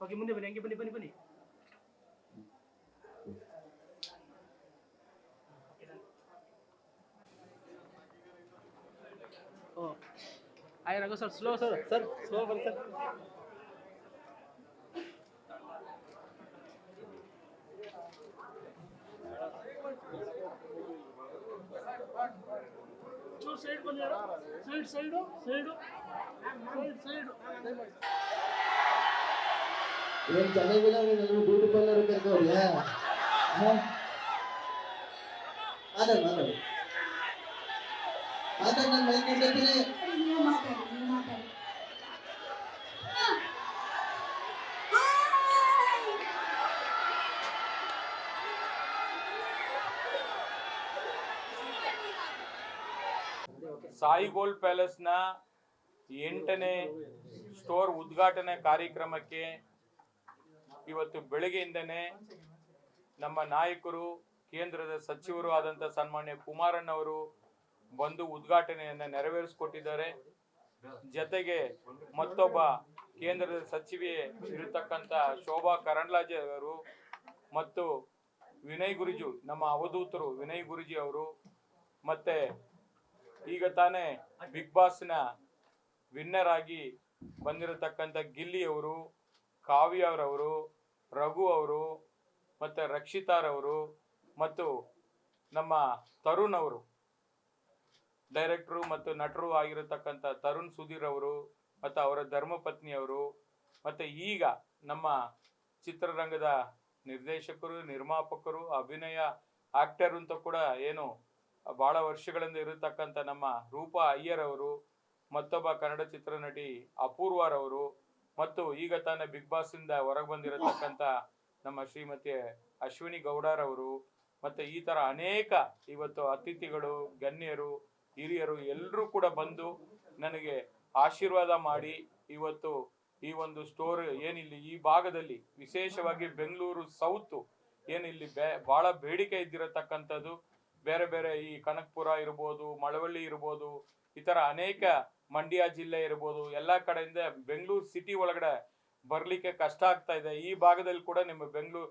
ಓಕೆ ಮುಂದೆ ಬನ್ನಿ ಹಂಗೆ ಬನ್ನಿ ಬನ್ನಿ ಬನ್ನಿ ಆಯ್ Raghu sir slow sir sir slow ಬನ್ನಿ ಸರ್ ಸೈಡ್ ಬನ್ನಿ side side side side side ಏನ್ ಚೆನ್ನಾಗಿಲ್ಲ ನನಗೆ ಬ್ಯೂಟಿ ಪಾರ್ಲರ್ ಕರ್ಕೋರ್ಯಾ ಮಾತಾಡಿ ಮಾತಾಡಿ. ಮಾತಾಡಿ ನಾನು ಮೈಕ್ ಇಟ್ಟಿರ್ತೀನಿ ನೀವು ಮಾತಾಡಿ ನೀವು ಮಾತಾಡಿ ಸಾಯಿ ಗೋಲ್ಡ್ ಪ್ಯಾಲೇಸ್ನ ಎಂಟನೇ ಸ್ಟೋರ್ ಉದ್ಘಾಟನೆ ಕಾರ್ಯಕ್ರಮಕ್ಕೆ ಇವತ್ತು ಬೆಳಗ್ಗೆಯಿಂದನೇ ನಮ್ಮ ನಾಯಕರು, ಕೇಂದ್ರದ ಸಚಿವರು ಆದಂಥ ಸನ್ಮಾನ್ಯ ಕುಮಾರಣ್ಣವರು ಬಂದು ಉದ್ಘಾಟನೆಯನ್ನು ನೆರವೇರಿಸಿಕೊಟ್ಟಿದ್ದಾರೆ. ಜತೆಗೆ ಮತ್ತೊಬ್ಬ ಕೇಂದ್ರದ ಸಚಿವೆ ಇರತಕ್ಕಂಥ ಶೋಭಾ ಕರಂಡ್ಲಾಜೆ ಅವರು ಮತ್ತು ವಿನಯ್ ಗುರುಜು, ನಮ್ಮ ಅವಧೂತರು ವಿನಯ್ ಗುರುಜಿ ಅವರು, ಮತ್ತೆ ಈಗ ತಾನೇ ಬಿಗ್ ಬಾಸ್ನ ವಿನ್ನರ್ ಆಗಿ ಬಂದಿರತಕ್ಕಂಥ ಗಿಲ್ಲಿ ಅವರು, ಕಾವ್ಯ ಅವರವರು, ರಘು ಅವರು, ಮತ್ತು ರಕ್ಷಿತಾರವರು ಮತ್ತು ನಮ್ಮ ತರುಣ್ ಅವರು. ಡೈರೆಕ್ಟ್ರು ಮತ್ತು ನಟರು ಆಗಿರತಕ್ಕಂಥ ತರುಣ್ ಸುಧೀರ್ ಅವರು, ಮತ್ತು ಅವರ ಧರ್ಮಪತ್ನಿಯವರು ಮತ್ತು ಈಗ ನಮ್ಮ ಚಿತ್ರರಂಗದ ನಿರ್ದೇಶಕರು, ನಿರ್ಮಾಪಕರು, ಅಭಿನಯ ಆಕ್ಟರ್ ಅಂತ ಕೂಡ ಏನು ಬಹಳ ವರ್ಷಗಳಿಂದ ಇರತಕ್ಕಂಥ ನಮ್ಮ ರೂಪಾ ಅಯ್ಯರ್ ಅವರು ಮತ್ತೊಬ್ಬ ಕನ್ನಡ ಚಿತ್ರನಟಿ ಅಪೂರ್ವರವರು ಮತ್ತು ಈಗ ತಾನೇ ಬಿಗ್ ಬಾಸ್ ಇಂದ ಹೊರಗೆ ಬಂದಿರತಕ್ಕಂಥ ನಮ್ಮ ಶ್ರೀಮತಿ ಅಶ್ವಿನಿ ಗೌಡರವರು ಮತ್ತೆ ಈ ತರ ಅನೇಕ ಇವತ್ತು ಅತಿಥಿಗಳು, ಗಣ್ಯರು, ಹಿರಿಯರು ಎಲ್ಲರೂ ಕೂಡ ಬಂದು ನನಗೆ ಆಶೀರ್ವಾದ ಮಾಡಿ ಇವತ್ತು ಈ ಒಂದು ಸ್ಟೋರ್ ಏನಿಲ್ಲಿ ಈ ಭಾಗದಲ್ಲಿ, ವಿಶೇಷವಾಗಿ ಬೆಂಗಳೂರು, ಸೌತ್ ಏನಿಲ್ಲಿ ಬಹಳ ಬೇಡಿಕೆ ಇದ್ದಿರತಕ್ಕಂಥದ್ದು. ಬೇರೆ ಬೇರೆ ಈ ಕನಕಪುರ ಇರ್ಬೋದು, ಮಳವಳ್ಳಿ ಇರ್ಬೋದು ಇತರ ತರ ಅನೇಕ ಮಂಡ್ಯ ಜಿಲ್ಲೆ ಇರ್ಬೋದು, ಎಲ್ಲಾ ಕಡೆಯಿಂದ ಬೆಂಗಳೂರು ಸಿಟಿ ಒಳಗಡೆ ಬರ್ಲಿಕ್ಕೆ ಕಷ್ಟ ಆಗ್ತಾ ಇದೆ. ಈ ಭಾಗದಲ್ಲಿ ಕೂಡ ನಿಮ್ಮ ಬೆಂಗಳೂರು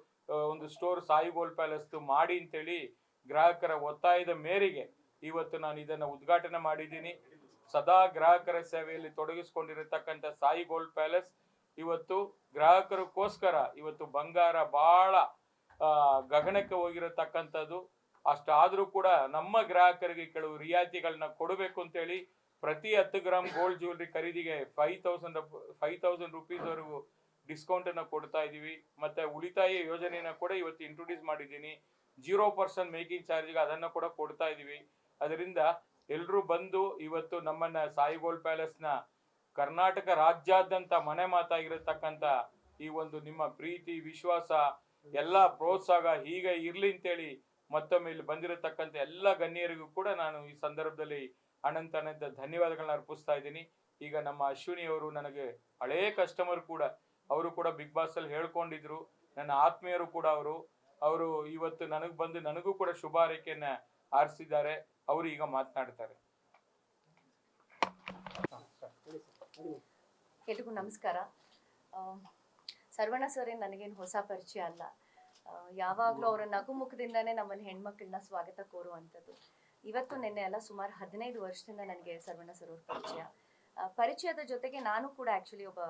ಒಂದು ಸ್ಟೋರ್ ಸಾಯಿ ಗೋಲ್ಡ್ ಪ್ಯಾಲೇಸ್ ಮಾಡಿ ಅಂತೇಳಿ ಗ್ರಾಹಕರ ಒತ್ತಾಯದ ಮೇರೆಗೆ ಇವತ್ತು ನಾನು ಇದನ್ನ ಉದ್ಘಾಟನೆ ಮಾಡಿದ್ದೀನಿ. ಸದಾ ಗ್ರಾಹಕರ ಸೇವೆಯಲ್ಲಿ ತೊಡಗಿಸಿಕೊಂಡಿರತಕ್ಕಂಥ ಸಾಯಿ ಗೋಲ್ಡ್ ಪ್ಯಾಲೇಸ್ ಇವತ್ತು ಗ್ರಾಹಕರಿಗೋಸ್ಕರ ಇವತ್ತು ಬಂಗಾರ ಬಹಳ ಗಗನಕ್ಕೆ ಹೋಗಿರತಕ್ಕಂಥದ್ದು. ಅಷ್ಟಾದ್ರೂ ಕೂಡ ನಮ್ಮ ಗ್ರಾಹಕರಿಗೆ ಕೆಲವು ರಿಯಾಯಿತಿಗಳನ್ನ ಕೊಡಬೇಕು ಅಂತೇಳಿ ಪ್ರತಿ ಹತ್ತು ಗ್ರಾಮ್ ಗೋಲ್ಡ್ ಜ್ಯುವೆಲ್ರಿ ಖರೀದಿಗೆ five thousand five thousand discount ಅನ್ನ ಕೊಡ್ತಾ ಇದೀವಿ. ಮತ್ತೆ ಉಳಿತಾಯ ಯೋಜನೆಯನ್ನ ಕೂಡ ಇವತ್ತು ಇಂಟ್ರೊಡ್ಯೂಸ್ ಮಾಡಿದ್ದೀನಿ. ಜೀರೋ ಪರ್ಸೆಂಟ್ ಮೇಕಿಂಗ್ ಚಾರ್ಜ್ಗೆ ಅದನ್ನ ಕೂಡ ಕೊಡ್ತಾ ಇದೀವಿ. ಅದರಿಂದ ಎಲ್ಲರೂ ಬಂದು ಇವತ್ತು ನಮ್ಮನ್ನ ಸಾಯಿ ಗೋಲ್ಡ್ ಪ್ಯಾಲೇಸ್ನ ಕರ್ನಾಟಕ ರಾಜ್ಯಾದ್ಯಂತ ಮನೆ ಮಾತಾಗಿರತಕ್ಕಂಥ ಈ ಒಂದು ನಿಮ್ಮ ಪ್ರೀತಿ, ವಿಶ್ವಾಸ, ಎಲ್ಲ ಪ್ರೋತ್ಸಾಹ ಹೀಗೆ ಇರ್ಲಿ ಅಂತೇಳಿ ಮತ್ತೊಮ್ಮೆ ಇಲ್ಲಿ ಬಂದಿರತಕ್ಕಂತ ಎಲ್ಲ ಗಣ್ಯರಿಗೂ ಕೂಡ ನಾನು ಈ ಸಂದರ್ಭದಲ್ಲಿ ಅನಂತ ಅನಂತ ಧನ್ಯವಾದಗಳನ್ನ ಅರ್ಪಿಸ್ತಾ ಇದ್ದೀನಿ. ಈಗ ನಮ್ಮ ಅಶ್ವಿನಿ ಅವರು ನನಗೆ ಹಳೇ ಕಸ್ಟಮರ್ ಕೂಡ. ಅವರು ಕೂಡ ಬಿಗ್ ಬಾಸ್ ಅಲ್ಲಿ ಹೇಳ್ಕೊಂಡಿದ್ರು. ನನ್ನ ಆತ್ಮೀಯರು ಕೂಡ ಅವರು. ಅವರು ಇವತ್ತು ನನಗೆ ಬಂದು ನನಗೂ ಕೂಡ ಶುಭ ಹಾರೈಕೆಯನ್ನ ಆರಿಸಿದ್ದಾರೆ. ಅವರು ಈಗ ಮಾತನಾಡ್ತಾರೆ. ಎಲ್ರಿಗೂ ನಮಸ್ಕಾರ. ಸರ್ವಣ ಸರ್, ನನಗೇನು ಹೊಸ ಪರಿಚಯ ಅಲ್ಲ. ಯಾವಾಗ್ಲೂ ಅವರ ನಗುಮುಖದಿಂದಾನೇ ನಮ್ಮಲ್ಲಿ ಹೆಣ್ಮಕ್ಳನ್ನ ಸ್ವಾಗತ ಕೋರುವಂಥದ್ದು. ಇವತ್ತು ನಿನ್ನೆ ಅಲ್ಲ, ಸುಮಾರು ಹದಿನೈದು ವರ್ಷದಿಂದ ನನಗೆ ಸರ್ವಣ ಸರೋವರ್ ಪರಿಚಯ. ಪರಿಚಯದ ಜೊತೆಗೆ ನಾನು ಕೂಡ ಆಕ್ಚುಲಿ ಒಬ್ಬ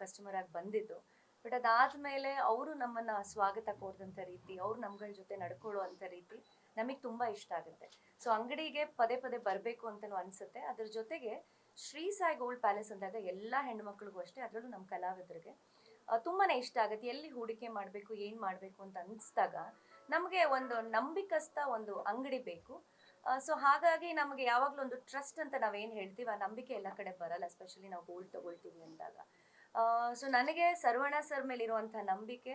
ಕಸ್ಟಮರ್ ಆಗಿ ಬಂದಿದ್ದು. ಬಟ್ ಅದಾದ್ಮೇಲೆ ಅವರು ನಮ್ಮನ್ನ ಸ್ವಾಗತ ಕೋರಿದಂಥ ರೀತಿ, ಅವ್ರು ನಮ್ಗಳ ಜೊತೆ ನಡ್ಕೊಳ್ಳುವಂಥ ರೀತಿ ನಮಗೆ ತುಂಬಾ ಇಷ್ಟ ಆಗುತ್ತೆ. ಸೊ ಅಂಗಡಿಗೆ ಪದೇ ಪದೇ ಬರಬೇಕು ಅಂತಲೂ ಅನ್ಸುತ್ತೆ. ಅದ್ರ ಜೊತೆಗೆ ಶ್ರೀ ಸಾಯಿ ಗೋಲ್ಡ್ ಪ್ಯಾಲೇಸ್ ಅಂದಾಗ ಎಲ್ಲ ಹೆಣ್ಮಕ್ಳಿಗೂ ಅಷ್ಟೇ, ಅದರಲ್ಲೂ ನಮ್ಮ ಕಲಾವಿದರಿಗೆ ತುಂಬಾನೇ ಇಷ್ಟ ಆಗುತ್ತೆ. ಎಲ್ಲಿ ಹೂಡಿಕೆ ಮಾಡಬೇಕು, ಏನು ಮಾಡಬೇಕು ಅಂತ ಅನಿಸ್ದಾಗ ನಮಗೆ ಒಂದು ನಂಬಿಕಸ್ತ ಒಂದು ಅಂಗಡಿ ಬೇಕು. ಸೊ ಹಾಗಾಗಿ ನಮಗೆ ಯಾವಾಗಲೂ ಒಂದು ಟ್ರಸ್ಟ್ ಅಂತ ನಾವೇನು ಹೇಳ್ತೀವಿ, ಆ ನಂಬಿಕೆ ಎಲ್ಲ ಕಡೆ ಬರಲ್ಲ ಸ್ಪೆಷಲಿ ನಾವು ಗೋಲ್ಡ್ ತಗೊಳ್ತೀವಿ ಅಂದಾಗ. ಸೊ ನನಗೆ ಸರ್ವಣ ಸರ್ ಮೇಲಿರುವಂಥ ನಂಬಿಕೆ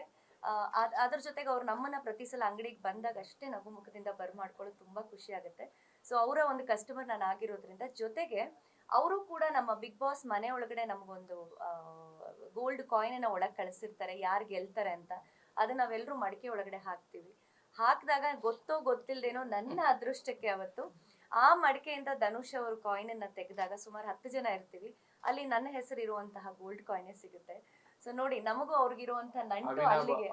ಅದ್ರ ಜೊತೆಗೆ ಅವ್ರು ನಮ್ಮನ್ನ ಪ್ರತಿ ಸಲ ಅಂಗಡಿಗೆ ಬಂದಾಗ ಅಷ್ಟೇ ನಗು ಮುಖದಿಂದ ಬರ್ ಮಾಡ್ಕೊಳ್ಳೋದು ತುಂಬಾ ಖುಷಿ ಆಗುತ್ತೆ. ಸೊ ಅವರ ಒಂದು ಕಸ್ಟಮರ್ ನಾನು ಆಗಿರೋದ್ರಿಂದ ಜೊತೆಗೆ ಅವರು ಕೂಡ ನಮ್ಮ ಬಿಗ್ ಬಾಸ್ ಮನೆ ಒಳಗಡೆ ನಮಗೊಂದು ಗೋಲ್ಡ್ ಕಾಯಿನ ಒಳಗೆ ಕಳಿಸಿರ್ತಾರೆ ಯಾರು ಗೆಲ್ತಾರೆ ಅಂತ ಅದನ್ನ ನಾವೆಲ್ಲರೂ ಮಡಿಕೆ ಒಳಗಡೆ ಹಾಕ್ತೀವಿ. ಹಾಕಿದಾಗ ಗೊತ್ತೋ ಗೊತ್ತಿಲ್ಲದೇನೋ ನನ್ನ ಅದೃಷ್ಟಕ್ಕೆ ಅವತ್ತು ಆ ಮಡಿಕೆಯಿಂದ ಧನುಷ್ ಅವರು ಕಾಯಿನ್ ಅನ್ನ ತೆಗೆದಾಗ ಸುಮಾರು ಹತ್ತು ಜನ ಇರ್ತೀವಿ ಅಲ್ಲಿ ನನ್ನ ಹೆಸರು ಇರುವಂತಹ ಗೋಲ್ಡ್ ಕಾಯಿನ್ ಸಿಗುತ್ತೆ. ಸೊ ನೋಡಿ ನಮಗೂ ಅವ್ರಿಗಿರುವಂತಹ ನಂಟು ಅಲ್ಲಿಗೆ.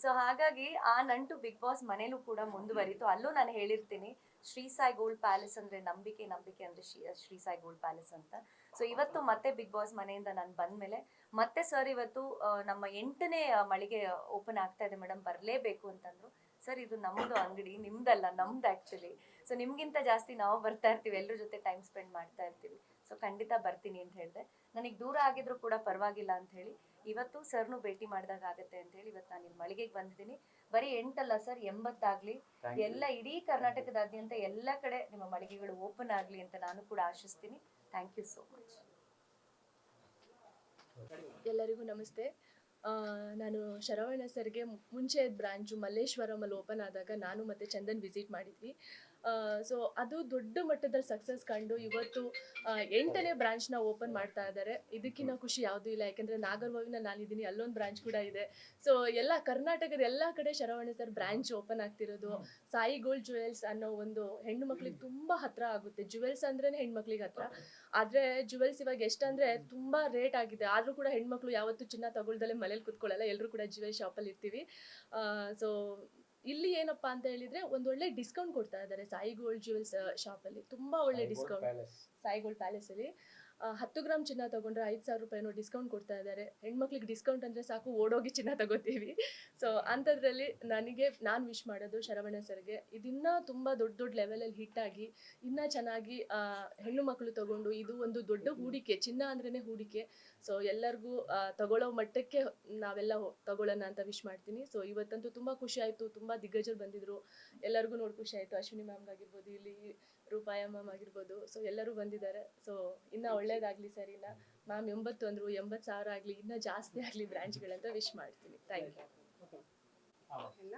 ಸೊ ಹಾಗಾಗಿ ಆ ನಂಟು ಬಿಗ್ ಬಾಸ್ ಮನೇಲೂ ಕೂಡ ಮುಂದುವರಿತು. ಅಲ್ಲೂ ನಾನು ಹೇಳಿರ್ತೀನಿ ಶ್ರೀ ಸಾಯಿ ಗೋಲ್ಡ್ ಪ್ಯಾಲೇಸ್ ಅಂದ್ರೆ ನಂಬಿಕೆ ನಂಬಿಕೆ ಅಂದ್ರೆ ಶ್ರೀ ಸಾಯಿ ಗೋಲ್ಡ್ ಪ್ಯಾಲೇಸ್ ಅಂತ. ಸೊ ಇವತ್ತು ಮತ್ತೆ ಬಿಗ್ ಬಾಸ್ ಮನೆಯಿಂದ ನಾನು ಬಂದ್ಮೇಲೆ ಮತ್ತೆ ಸರ್ ಇವತ್ತು ನಮ್ಮ ಎಂಟನೇ ಮಳಿಗೆ ಓಪನ್ ಆಗ್ತಾ ಇದೆ ಮೇಡಮ್ ಬರಲೇಬೇಕು ಅಂತಂದ್ರು. ಸರ್ ಇದು ನಮ್ದು ಅಂಗಡಿ ನಿಮ್ದಲ್ಲ ನಮ್ದು ಆಕ್ಚುಲಿ ಸೊ ನಿಮ್ಗಿಂತ ಜಾಸ್ತಿ ನಾವು ಬರ್ತಾ ಇರ್ತೀವಿ ಎಲ್ಲರ ಜೊತೆ ಟೈಮ್ ಸ್ಪೆಂಡ್ ಮಾಡ್ತಾ ಇರ್ತೀವಿ. ಸೊ ಖಂಡಿತ ಬರ್ತೀನಿ ಅಂತ ಹೇಳಿದೆ. ನನಗೆ ದೂರ ಆಗಿದ್ರು ಕೂಡ ಪರವಾಗಿಲ್ಲ ಅಂತ ಹೇಳಿ ಇವತ್ತು ಸರ್ನು ಭೇಟಿ ಮಾಡಿದಾಗ ಆಗತ್ತೆ ಅಂತ ಹೇಳಿ ಇವತ್ತು ನಾನು ಇಲ್ಲಿ ಮಳಿಗೆಗೆ ಬಂದಿದ್ದೀನಿ. ಬರೀ ಎಂಟಲ್ಲ ಸರ್ ಎಂಬತ್ತಾಗ್ಲಿ. ಎಲ್ಲ ಇಡೀ ಕರ್ನಾಟಕದಾದ್ಯಂತ ಎಲ್ಲ ಕಡೆ ನಿಮ್ಮ ಮಳಿಗೆಗಳು ಓಪನ್ ಆಗ್ಲಿ ಅಂತ ನಾನು ಕೂಡ ಆಶಿಸ್ತೀನಿ. ಥ್ಯಾಂಕ್ ಯು ಸೋ ಮಚ್ ಎಲ್ಲರಿಗೂ ನಮಸ್ತೆ. ನಾನು ಶರವಣ ಸರ್ಗೆ ಮುಂಚೆ ಬ್ರಾಂಚು ಮಲ್ಲೇಶ್ವರಮಲ್ಲಿ ಓಪನ್ ಆದಾಗ ನಾನು ಮತ್ತು ಚಂದನ್ ವಿಸಿಟ್ ಮಾಡಿದ್ವಿ. ಸೊ ಅದು ದೊಡ್ಡ ಮಟ್ಟದಲ್ಲಿ ಸಕ್ಸಸ್ ಕಂಡು ಇವತ್ತು ಎಂಟನೇ ಬ್ರಾಂಚ್ನ ಓಪನ್ ಮಾಡ್ತಾ ಇದ್ದಾರೆ ಇದಕ್ಕಿಂತ ಖುಷಿ ಯಾವುದೂ ಇಲ್ಲ, ಯಾಕೆಂದರೆ ನಾಗರ್ಬಾವಿನ ನಾನಿದ್ದೀನಿ, ಅಲ್ಲೊಂದು ಬ್ರಾಂಚ್ ಕೂಡ ಇದೆ. ಸೊ ಎಲ್ಲ ಕರ್ನಾಟಕದ ಎಲ್ಲ ಕಡೆ ಶರವಣ ಸರ್ ಬ್ರಾಂಚ್ ಓಪನ್ ಆಗ್ತಿರೋದು. ಸಾಯಿ ಗೋಲ್ಡ್ ಜುವೆಲ್ಸ್ ಅನ್ನೋ ಒಂದು ಹೆಣ್ಣು ಮಕ್ಳಿಗೆ ತುಂಬ ಹತ್ರ ಆಗುತ್ತೆ. ಜುವೆಲ್ಸ್ ಅಂದ್ರೆ ಹೆಣ್ಮಕ್ಳಿಗೆ ಹತ್ರ. ಆದರೆ ಜುವೆಲ್ಸ್ ಇವಾಗ ಎಷ್ಟಂದ್ರೆ ತುಂಬ ರೇಟ್ ಆಗಿದೆ. ಆದರೂ ಕೂಡ ಹೆಣ್ಮಕ್ಳು ಯಾವತ್ತೂ ಚಿನ್ನ ತಗೊಳ್ದಲ್ಲೇ ಮನೇಲಿ ಕುತ್ಕೊಳ್ಳಲ್ಲ. ಎಲ್ಲರೂ ಕೂಡ ಜುವೆಲ್ ಶಾಪಲ್ಲಿ ಇರ್ತೀವಿ. ಸೊ ಇಲ್ಲಿ ಏನಪ್ಪ ಅಂತ ಹೇಳಿದ್ರೆ ಒಂದ್ ಒಳ್ಳೆ ಡಿಸ್ಕೌಂಟ್ ಕೊಡ್ತಾ ಇದ್ದಾರೆ ಸಾಯಿ ಗೋಲ್ಡ್ ಶಾಪ್ ಶಾಪಲ್ಲಿ ತುಂಬಾ ಒಳ್ಳೆ ಡಿಸ್ಕೌಂಟ್ ಸಾಯಿ ಗೋಲ್ಡ್ ಪ್ಯಾಲೇಸಲ್ಲಿ ಹತ್ತು ಗ್ರಾಮ್ ಚಿನ್ನ ತಗೊಂಡ್ರೆ ಐದು ಸಾವಿರ ರೂಪಾಯಿನೂ ಡಿಸ್ಕೌಂಟ್ ಕೊಡ್ತಾ ಇದ್ದಾರೆ. ಹೆಣ್ಮಕ್ಳಿಗೆ ಡಿಸ್ಕೌಂಟ್ ಅಂದರೆ ಸಾಕು, ಓಡೋಗಿ ಚಿನ್ನ ತಗೋತೀವಿ. ಸೊ ಅಂಥದ್ರಲ್ಲಿ ನನಗೆ, ನಾನು ವಿಶ್ ಮಾಡೋದು ಶರವಣ ಸರ್ಗೆ, ಇದನ್ನ ತುಂಬ ದೊಡ್ಡ ದೊಡ್ಡ ಲೆವೆಲಲ್ಲಿ ಹಿಟ್ಟಾಗಿ ಇನ್ನೂ ಚೆನ್ನಾಗಿ ಹೆಣ್ಣು ಮಕ್ಕಳು ತಗೊಂಡು ಇದು ಒಂದು ದೊಡ್ಡ ಹೂಡಿಕೆ, ಚಿನ್ನ ಅಂದ್ರೇ ಹೂಡಿಕೆ. ಸೊ ಎಲ್ಲರಿಗೂ ತಗೊಳ್ಳೋ ಮಟ್ಟಕ್ಕೆ ನಾವೆಲ್ಲ ತಗೊಳ್ಳೋಣ ಅಂತ ವಿಶ್ ಮಾಡ್ತೀನಿ. ಸೊ ಇವತ್ತಂತೂ ತುಂಬ ಖುಷಿ ಆಯಿತು, ತುಂಬ ದಿಗ್ಗಜರು ಬಂದಿದ್ರು. ಎಲ್ಲರಿಗೂ ನೋಡಿ ಖುಷಿ ಆಯಿತು. ಅಶ್ವಿನಿ ಮ್ಯಾಮ್ ಆಗಿರ್ಬೋದು ಇಲ್ಲಿ ರೂಪಾಯ ಮ್ಯಾಮ್ ಆಗಿರ್ಬೋದು. ಸೊ ಎಲ್ಲರೂ ಬಂದಿದ್ದಾರೆ. ಸೊ ಇನ್ನೂ ಒಳ್ಳೇದಾಗಲಿ ಸರ್ ಇನ್ನು ಮ್ಯಾಮ್ ಎಂಬತ್ತು ಅಂದರು ಎಂಬತ್ತು ಸಾವಿರ ಆಗಲಿ ಇನ್ನೂ ಜಾಸ್ತಿ ಆಗಲಿ ಬ್ರಾಂಚ್ಗಳಂತ ವಿಶ್ ಮಾಡ್ತೀನಿ. ಥ್ಯಾಂಕ್ ಯು ಎಲ್ಲ?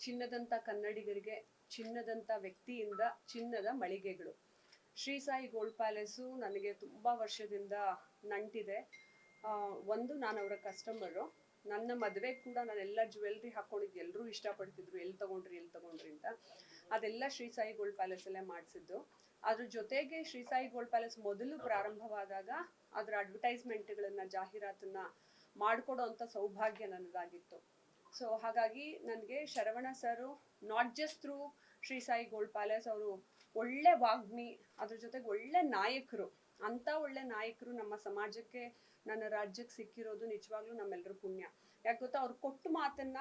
ಚಿನ್ನದಂತ ಕನ್ನಡಿಗರಿಗೆ ಚಿನ್ನದಂತ ವ್ಯಕ್ತಿಯಿಂದ ಚಿನ್ನದ ಮಳಿಗೆಗಳು. ಶ್ರೀ ಸಾಯಿ ಗೋಲ್ಡ್ ಪ್ಯಾಲೇಸು ನನಗೆ ತುಂಬ ವರ್ಷದಿಂದ ನಂಟಿದೆ. ಆ, ಒಂದು ನಾನು ಅವರ ಕಸ್ಟಮರು ನನ್ನ ಮದುವೆ ಕೂಡ ನಾನೆಲ್ಲ ಜ್ಯುವೆಲ್ರಿ ಹಾಕೊಂಡಿದ್ದು ಎಲ್ಲರೂ ಇಷ್ಟಪಡ್ತಿದ್ರು ಎಲ್ಲಿ ತಗೊಂಡ್ರಿ ಎಲ್ಲಿ ತಗೊಂಡ್ರಿ ಅಂತ. ಅದೆಲ್ಲ ಶ್ರೀ ಸಾಯಿ ಗೋಲ್ಡ್ ಪ್ಯಾಲೇಸಲ್ಲೇ ಮಾಡಿಸಿದ್ದು. ಅದ್ರ ಜೊತೆಗೆ ಶ್ರೀ ಸಾಯಿ ಗೋಲ್ಡ್ ಪ್ಯಾಲೇಸ್ ಮೊದಲು ಪ್ರಾರಂಭವಾದಾಗ ಅದರ ಅಡ್ವರ್ಟೈಸ್ಮೆಂಟ್ಗಳನ್ನ ಜಾಹೀರಾತನ್ನ ಮಾಡಿಕೊಡೋ ಅಂಥ ಸೌಭಾಗ್ಯ ನನಗಾಗಿತ್ತು. ಸೊ ಹಾಗಾಗಿ ನನಗೆ Saravana sir not just through Shri Sai gold palace ಅವರು ಒಳ್ಳೆ ವಾಗ್ಮಿ ಅದ್ರ ಜೊತೆಗೆ ಒಳ್ಳೆ ನಾಯಕರು ಅಂಥ ಒಳ್ಳೆ ನಾಯಕರು ನಮ್ಮ ಸಮಾಜಕ್ಕೆ ನನ್ನ ರಾಜ್ಯಕ್ಕೆ ಸಿಕ್ಕಿರೋದು ನಿಜವಾಗ್ಲೂ ನಮ್ಮೆಲ್ಲರೂ ಪುಣ್ಯ. ಯಾಕೆ ಗೊತ್ತಾ? ಅವ್ರು ಕೊಟ್ಟ ಮಾತನ್ನ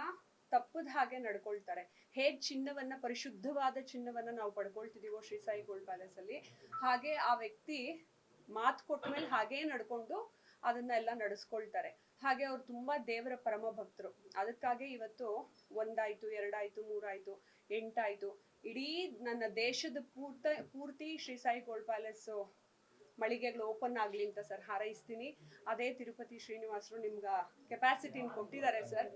ತಪ್ಪದ ಹಾಗೆ ನಡ್ಕೊಳ್ತಾರೆ. ಹೇಗ್ ಚಿನ್ನವನ್ನ, ಪರಿಶುದ್ಧವಾದ ಚಿನ್ನವನ್ನ ನಾವು ಪಡ್ಕೊಳ್ತಿದೀವೋ ಶ್ರೀ ಸಾಯಿ ಗೋಲ್ಡ್ ಪ್ಯಾಲೇಸ್ ಅಲ್ಲಿ, ಹಾಗೆ ಆ ವ್ಯಕ್ತಿ ಮಾತ್ ಕೊಟ್ಟ ಮೇಲೆ ಹಾಗೇ ನಡ್ಕೊಂಡು ಅದನ್ನ ಎಲ್ಲ ನಡೆಸ್ಕೊಳ್ತಾರೆ. ಹಾಗೆ ಅವ್ರು ತುಂಬಾ ದೇವರ ಪರಮ ಭಕ್ತರು. ಅದಕ್ಕಾಗಿ ಇವತ್ತು ಒಂದಾಯ್ತು, ಎರಡಾಯ್ತು, ಮೂರಾಯ್ತು, ಎಂಟಾಯ್ತು, ಇಡೀ ನನ್ನ ದೇಶದ ಪೂರ್ತ, ಪೂರ್ತಿ ಶ್ರೀ ಸಾಯಿ ಗೋಲ್ಡ್ ಪ್ಯಾಲೇಸ್ ಮಳಿಗೆಗಳು ಓಪನ್ ಆಗ್ಲಿ ಅಂತ ಸರ್ ಹಾರೈಸ್ತೀನಿ. ಅದೇ ತಿರುಪತಿ ಶ್ರೀನಿವಾಸರು ನಿಮ್ಗ ಕೆಪಾಸಿಟಿನ ಕೊಟ್ಟಿದ್ದಾರೆ ಸರ್.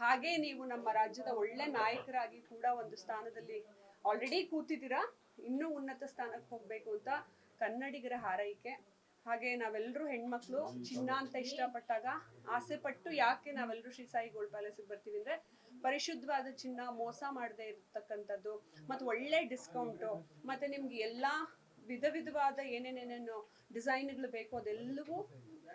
ಹಾಗೆ ನೀವು ನಮ್ಮ ರಾಜ್ಯದ ಒಳ್ಳೆ ನಾಯಕರಾಗಿ ಕೂಡ ಒಂದು ಸ್ಥಾನದಲ್ಲಿ ಆಲ್ರೆಡಿ ಕೂತಿದ್ದೀರಾ? ಇನ್ನೂ ಉನ್ನತ ಸ್ಥಾನಕ್ಕೆ ಹೋಗ್ಬೇಕು ಅಂತ ಕನ್ನಡಿಗರ ಹಾರೈಕೆ. ಹಾಗೆ ನಾವೆಲ್ಲರೂ ಹೆಣ್ಮಕ್ಳು ಚಿನ್ನ ಅಂತ ಇಷ್ಟಪಟ್ಟಾಗ ಆಸೆ ಪಟ್ಟು ಯಾಕೆ ನಾವೆಲ್ಲರೂ ಶ್ರೀ ಸಾಯಿ ಗೋಲ್ಡ್ ಪ್ಯಾಲೇಸ್ಗೆ ಬರ್ತೀವಿ ಅಂದ್ರೆ ಪರಿಶುದ್ಧವಾದ ಚಿನ್ನ ಮೋಸ ಮಾಡದೆ ಇರತಕ್ಕಂಥದ್ದು, ಮತ್ತೆ ಒಳ್ಳೆ ಡಿಸ್ಕೌಂಟು ಮತ್ತೆ ನಿಮ್ಗೆ ಎಲ್ಲಾ ವಿಧ ವಿಧವಾದ ಏನೇನೇನೇನು ಡಿಸೈನ್ಗಳು ಬೇಕೋ ಅದೆಲ್ಲವೂ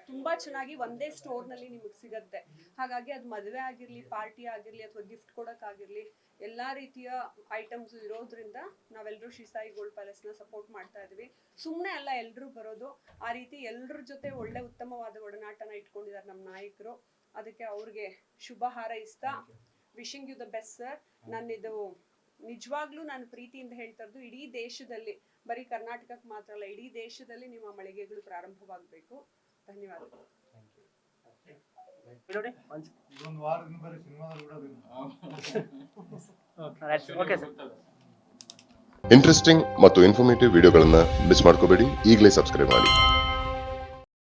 ತುಂಬಾ ಚೆನ್ನಾಗಿ ಒಂದೇ ಸ್ಟೋರ್ನಲ್ಲಿ ನಿಮಗೆ ಸಿಗತ್ತೆ. ಹಾಗಾಗಿ ಅದು ಮದುವೆ ಆಗಿರ್ಲಿ ಪಾರ್ಟಿ ಆಗಿರ್ಲಿ ಅಥವಾ ಗಿಫ್ಟ್ ಕೊಡೋಕ್ಕಾಗಿರಲಿ ಎಲ್ಲ ರೀತಿಯ ಐಟಮ್ಸ್ ಇರೋದ್ರಿಂದ ನಾವೆಲ್ಲರೂ ಶಿಸಾಯಿ ಸಾಯಿ ಗೋಲ್ಡ್ ಪ್ಯಾಲೇಸ್ನ ಸಪೋರ್ಟ್ ಮಾಡ್ತಾ ಇದ್ವಿ ಸುಮ್ಮನೆ ಅಲ್ಲ ಎಲ್ಲರೂ ಬರೋದು. ಆ ರೀತಿ ಎಲ್ಲರ ಜೊತೆ ಒಳ್ಳೆ ಉತ್ತಮವಾದ ಒಡನಾಟನ ಇಟ್ಕೊಂಡಿದ್ದಾರೆ ನಮ್ಮ ನಾಯಕರು. ಅದಕ್ಕೆ ಅವ್ರಿಗೆ ಶುಭ ಹಾರೈಸ್ತಾ wishing you the best sir ನನ್ನಿದು ನಿಜವಾಗ್ಲೂ ನಾನು ಪ್ರೀತಿಯಿಂದ ಹೇಳ್ತಾ ಇರೋದು ಇಡೀ ದೇಶದಲ್ಲಿ ಬರೀ ಕರ್ನಾಟಕಕ್ಕೆ ಮಾತ್ರ ಅಲ್ಲ ಇಡೀ ದೇಶದಲ್ಲಿ ನಿಮ್ಮ ಮಳಿಗೆಗಳು ಪ್ರಾರಂಭವಾಗಬೇಕು. ಧನ್ಯವಾದಗಳು. ನೋಡಿ ಒಂದ್ ಒಂದು ವಾರದಿಂದ ಬರೀ ಸಿನಿಮಾದಲ್ಲಿ ಓಕೆ ಸರ್ ಇಂಟ್ರೆಸ್ಟಿಂಗ್ ಮತ್ತು ಇನ್ಫಾರ್ಮೇಟಿವ್ ವಿಡಿಯೋಗಳನ್ನ ಮಿಸ್ ಮಾಡ್ಕೋಬೇಡಿ. ಈಗಲೇ ಸಬ್ಸ್ಕ್ರೈಬ್ ಮಾಡಿ.